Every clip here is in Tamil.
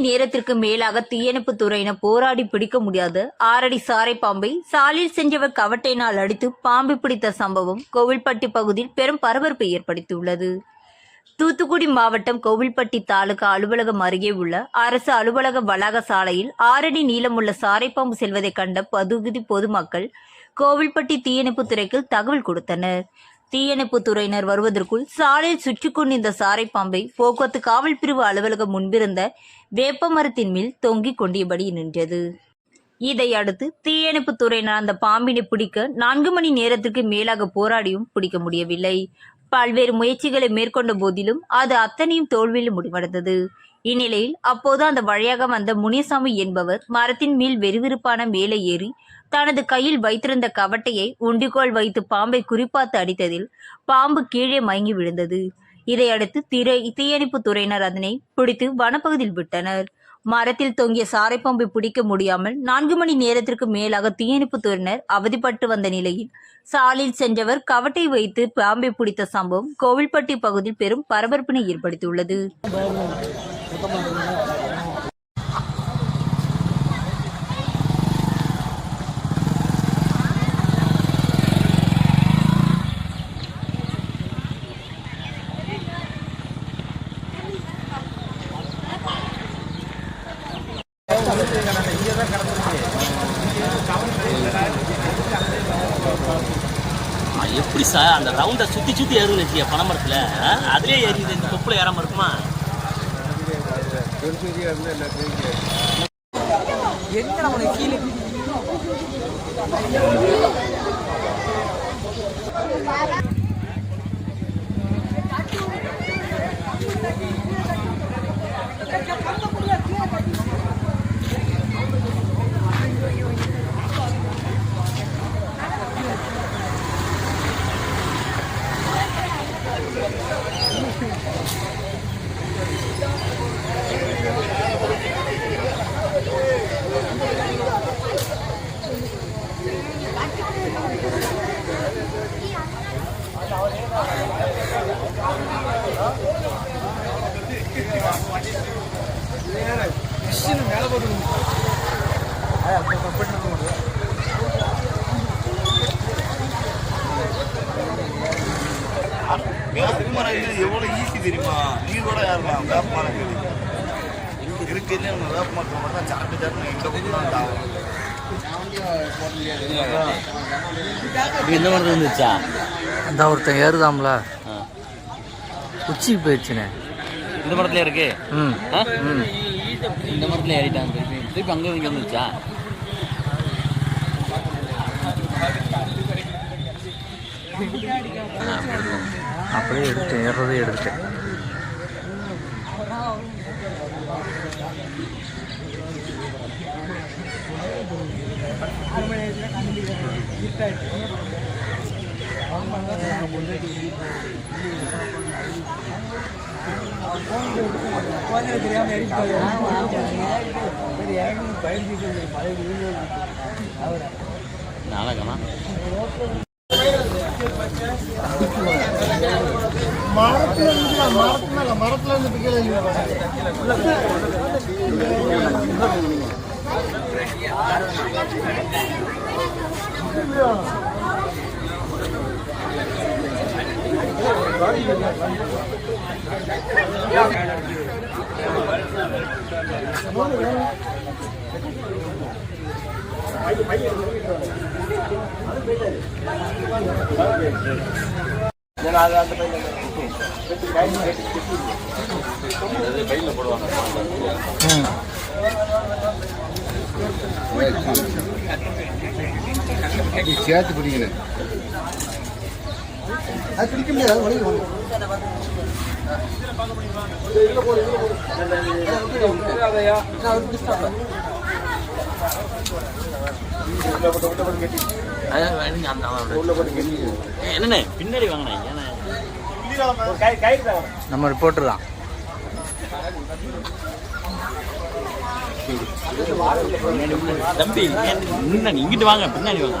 நேரத்திற்கு மேலாக தீயணைப்பு துறையினர் போராடி பிடிக்க முடியாத. ஆறடி சாரை பாம்பை சாலையில் சென்றவர் கவட்டையினால் அடித்து பாம்பு பிடித்த சம்பவம் கோவில்பட்டி பகுதியில் பெரும் பரபரப்பை ஏற்படுத்தியுள்ளது. தூத்துக்குடி மாவட்டம் கோவில்பட்டி தாலுகா அலுவலகம் அருகே உள்ள அரசு அலுவலக வளாக சாலையில் ஆறடி நீளமுள்ள சாரைப்பாம்பு செல்வதை கண்ட பகுதி பொதுமக்கள் கோவில்பட்டி தீயணைப்பு துறைக்கு தகவல் கொடுத்தனர். தீயணைப்பு துறையினர் வருவதற்குள் சாலையில் சுற்றி கொண்டிருந்த சாரைப்பாம்பை போக்குவரத்து காவல் பிரிவு அலுவலகம் முன்பிருந்த வேப்ப மரத்தின் மேல் தொங்கிக் கொண்டியபடி நின்றது. இதையடுத்து தீயணைப்பு துறையினர் அந்த பாம்பினை பிடிக்க நான்கு மணி நேரத்திற்கு மேலாக போராடியும் பிடிக்க முடியவில்லை. பல்வேறு முயற்சிகளை மேற்கொண்ட போதிலும் அது அத்தனையும் தோல்வியில் முடிவடைந்தது. இந்நிலையில் அப்போது அந்த வழியாக வந்த முனியசாமி என்பவர் மரத்தின் மேல் வெறுவிறுப்பான மேலே ஏறி தனது கையில் வைத்திருந்த கவட்டையை உண்டிக்கோல் வைத்து பாம்பை குறிப்பாத்து அடித்ததில் பாம்பு கீழே மயங்கி விழுந்தது. இதையடுத்து திரை தீயணைப்பு துறையினர் அதனை பிடித்து வனப்பகுதியில் விட்டனர். மரத்தில் தொங்கிய சாரைப்பாம்பை பிடிக்க முடியாமல் நான்கு மணி நேரத்திற்கு மேலாக தீயணைப்பு துறையினர் அவதிப்பட்டு வந்த நிலையில் சாலில் சென்றவர் கவட்டை வைத்து பாம்பை பிடித்த சம்பவம் கோவில்பட்டி பகுதியில் பெரும் பரபரப்பினை ஏற்படுத்தியுள்ளது. ஆ, எப்படி சார்? அந்த ரவுண்டை சுற்றி சுற்றி ஏறுன்னு வச்சுக்க பனைமரத்தில்? அதுலேயே ஏறிது இந்த தொப்பில் ஏறாம இருக்குமா? பெருசூரியாக இருந்தால் எல்லாத்தையும் என்ன கீழே வேப்பமரம் இது எவ்வளவு ஈஸி தெரியுமா? நீரோட ஏறலாம் வேப்பமரம் இருக்குன்னு நம்ம வேப்பமரத்தில் மட்டும் சாப்பிட்டு தான் மரத்தில் இருந்துச்சா? அந்த ஒருத்தன் ஏறுதாம்ல. உச்சிக்கு போயிடுச்சுனே. இந்த மரத்துல இருக்கு? இந்த மரத்தில் ஏறிட்டாங்க திருப்பி. திருப்பி அங்கே இங்கே வந்துச்சா அப்படியே எடுத்துட்டேன் ஏறதே எடுத்துட்டேன். குழந்தைங்க தெரியாமல் இறங்கி பயந்துட்டு மரத்துல மரத்துல இருந்து கீழே நாளகமா சேர்த்து பிடிக்கணும். அது பிடிக்க முடியாது வழி வாங்க. என்னண்ணே? பின்னாடி வாங்கினே ஏன்னா நம்ம ரிப்போர்ட்டர் தான். தம்பி இங்கிட்டு வாங்க பின்னாடி வாங்க.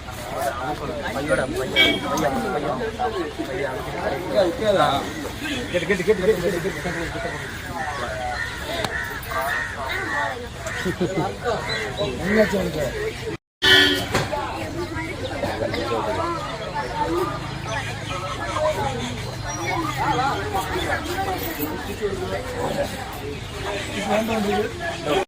பையோட பையன் பையன் பையன் பையன் கெட்டு